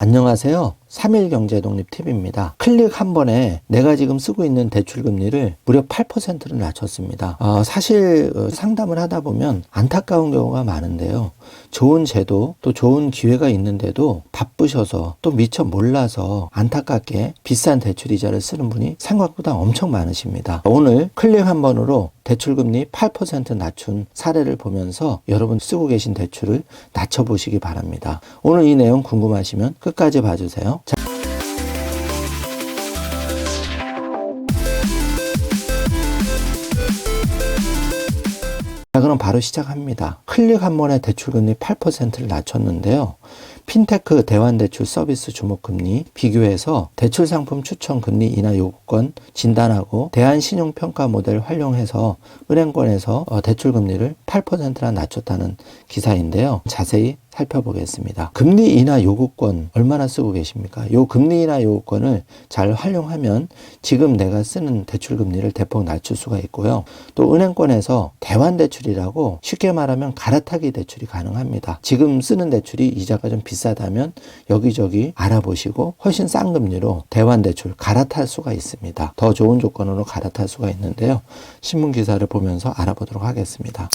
안녕하세요. 3일 경제 독립 팁입니다. 클릭 한 번에 내가 지금 쓰고 있는 대출 금리를 무려 8%를 낮췄습니다. 어, 사실 어, 상담을 하다 보면 안타까운 경우가 많은데요. 좋은 제도 또 좋은 기회가 있는데도 바쁘셔서 또 미처 몰라서 안타깝게 비싼 대출 이자를 쓰는 분이 생각보다 엄청 많으십니다. 오늘 클릭 한 번으로 대출금리 8% 낮춘 사례를 보면서 여러분 쓰고 계신 대출을 낮춰보시기 바랍니다. 오늘 이 내용 궁금하시면 끝까지 봐주세요. 자, 자, 그럼 바로 시작합니다. 클릭 한 번에 대출금리 8%를 낮췄는데요. 핀테크 대환대출 서비스 주목금리 비교해서 대출 상품 추천 금리 인하 요구권 진단하고 대한신용평가 모델 활용해서 은행권에서 어, 대출 금리를 8%나 낮췄다는 기사인데요. 자세히 살펴보겠습니다. 금리 인하 요구권 얼마나 쓰고 계십니까? 요 금리 인하 요구권을 잘 활용하면 지금 내가 쓰는 대출 금리를 대폭 낮출 수가 있고요. 또 은행권에서 대환 대출이라고 쉽게 말하면 갈아타기 대출이 가능합니다. 지금 쓰는 대출이 이자가 좀 비싸다면 여기저기 알아보시고 훨씬 싼 금리로 대환 대출 갈아탈 수가 있습니다. 더 좋은 조건으로 갈아탈 수가 있는데요. 신문 기사를 보면서 알아보도록 하겠습니다.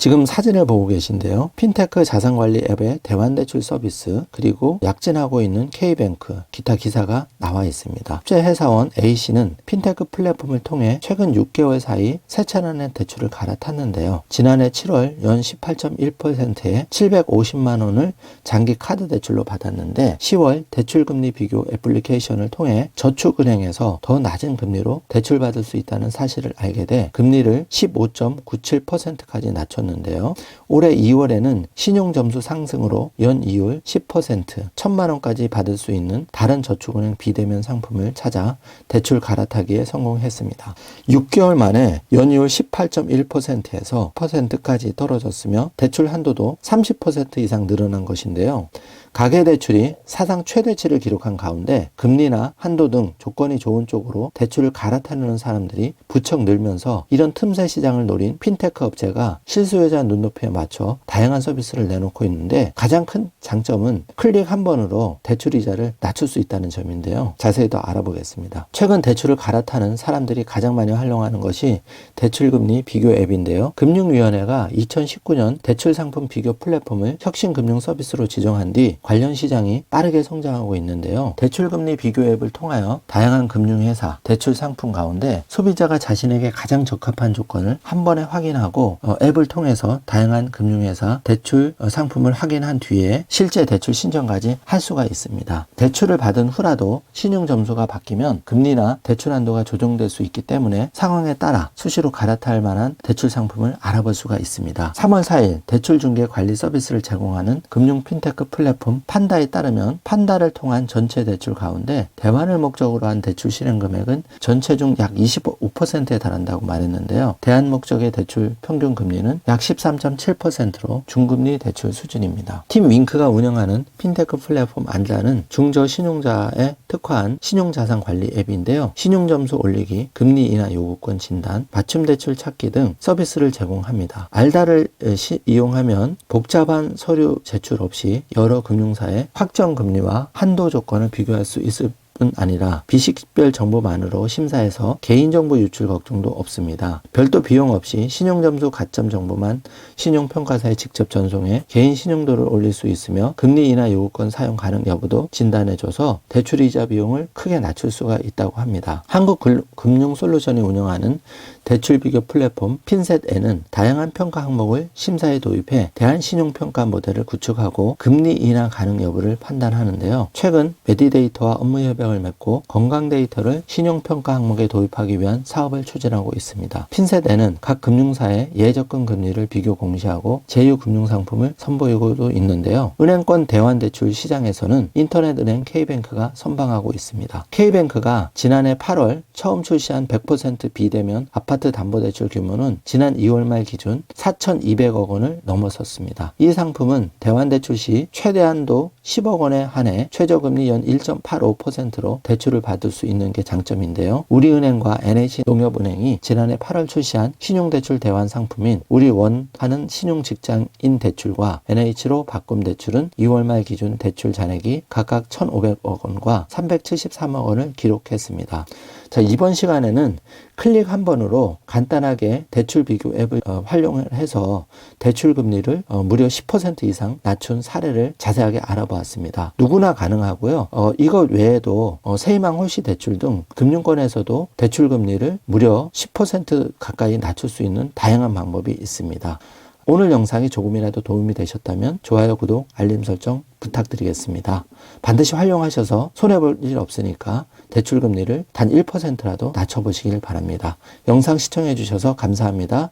지금 사진을 보고 계신데요. 핀테크 자산관리 앱의 대환대출 서비스 그리고 약진하고 있는 K뱅크 기타 기사가 나와 있습니다. 합체 회사원 A씨는 핀테크 플랫폼을 통해 최근 6개월 사이 세 차례의 대출을 갈아탔는데요. 지난해 7월 연 18.1%의 750만 원을 장기 카드 대출로 받았는데 10월 대출 금리 비교 애플리케이션을 통해 저축은행에서 더 낮은 금리로 대출 받을 수 있다는 사실을 알게 돼 금리를 15.97%까지 낮췄는데 요. 올해 2월에는 신용 점수 상승으로 연 이율 10% 천만 원까지 받을 수 있는 다른 저축은행 비대면 상품을 찾아 대출 갈아타기에 성공했습니다. 6개월 만에 연이율 18.1%에서 퍼센트까지 떨어졌으며 대출 한도도 30% 이상 늘어난 것인데요. 가계대출이 사상 최대치를 기록한 가운데 금리나 한도 등 조건이 좋은 쪽으로 대출을 갈아타려는 사람들이 부쩍 늘면서 이런 틈새 시장을 노린 핀테크 업체가 실수요자 눈높이에 맞춰 다양한 서비스를 내놓고 있는데 가장 큰 장점은 클릭 한 번으로 대출 이자를 낮출 수 있다는 점인데요. 자세히 더 알아보겠습니다. 최근 대출을 갈아타는 사람들이 가장 많이 활용하는 것이 대출금리 비교 앱인데요. 금융위원회가 2019년 대출 상품 비교 플랫폼을 혁신금융 서비스로 지정한 뒤 관련 시장이 빠르게 성장하고 있는데요. 대출금리 비교 앱을 통하여 다양한 금융회사, 대출 상품 가운데 소비자가 자신에게 가장 적합한 조건을 한 번에 확인하고 어, 앱을 통해서 다양한 금융회사 대출 어, 상품을 확인한 뒤에 실제 대출 신청까지 할 수가 있습니다. 대출을 받은 후라도 신용 점수가 바뀌면 금리나 대출 한도가 조정될 수 있기 때문에 상황에 따라 수시로 갈아탈 만한 대출 상품을 알아볼 수가 있습니다. 3월 4일 대출 중개 관리 서비스를 제공하는 금융 핀테크 플랫폼 판다에 따르면 판다를 통한 전체 대출 가운데 대환을 목적으로 한 대출 실행 금액은 전체 중 약 25%에 달한다고 말했는데요. 대안 목적의 대출 평균 금리는 약 13.7%로 중금리 대출 수준입니다. 팀 윙크가 운영하는 핀테크 플랫폼 안자는 중저 신용자에 특화한 신용자산 관리 앱인데요. 신용점수 올리기, 금리 인하 요구권 진단, 맞춤 대출 찾기 등 서비스를 제공합니다. 알다를 시- 이용하면 복잡한 서류 제출 없이 여러 금융 사의 확정 금리와 한도 조건을 비교할 수 있을 뿐 아니라 비식별 정보만으로 심사해서 개인정보 유출 걱정도 없습니다. 별도 비용 없이 신용점수 가점 정보만 신용평가사에 직접 전송해 개인 신용도를 올릴 수 있으며 금리 인하 요구권 사용 가능 여부도 진단해줘서 대출이자 비용을 크게 낮출 수가 있다고 합니다. 한국금융솔루션이 운영하는 대출 비교 플랫폼 핀셋에는 다양한 평가 항목을 심사에 도입해 대한신용평가 모델을 구축하고 금리 인하 가능 여부를 판단하는데요. 최근 메디데이터와 업무 협약 을 맺고 건강 데이터를 신용평가 항목에 도입하기 위한 사업을 추진하고 있습니다. 핀셋에는 각 금융사의 예적금 금리를 비교 공시하고 제휴 금융상품을 선보이고도 있는데요. 은행권 대환대출 시장에서는 인터넷은행 K뱅크가 선방하고 있습니다. K뱅크가 지난해 8월 처음 출시한 100% 비대면 아파트 담보대출 규모는 지난 2월 말 기준 4,200억 원을 넘어섰습니다. 이 상품은 대환대출 시 최대한도 10억 원에 한해 최저금리 연 1.85%로 대출을 받을 수 있는 게 장점인데요. 우리은행과 NH농협은행이 지난해 8월 출시한 신용대출 대환 상품인 우리원 하는 신용직장인 대출과 NH로 바꿈 대출은 2월 말 기준 대출 잔액이 각각 1,500억 원과 373억 원을 기록했습니다. 자, 이번 시간에는 클릭 한 번으로 간단하게 대출 비교 앱을 어, 활용을 해서 대출 금리를 어, 무려 10% 이상 낮춘 사례를 자세하게 알아보았습니다. 누구나 가능하고요. 어, 이것 외에도 어, 세이망 홀시 대출 등 금융권에서도 대출 금리를 무려 10% 가까이 낮출 수 있는 다양한 방법이 있습니다. 오늘 영상이 조금이라도 도움이 되셨다면 좋아요, 구독, 알림 설정 부탁드리겠습니다. 반드시 활용하셔서 손해볼 일 없으니까 대출 금리를 단 1%라도 낮춰보시길 바랍니다. 영상 시청해 주셔서 감사합니다.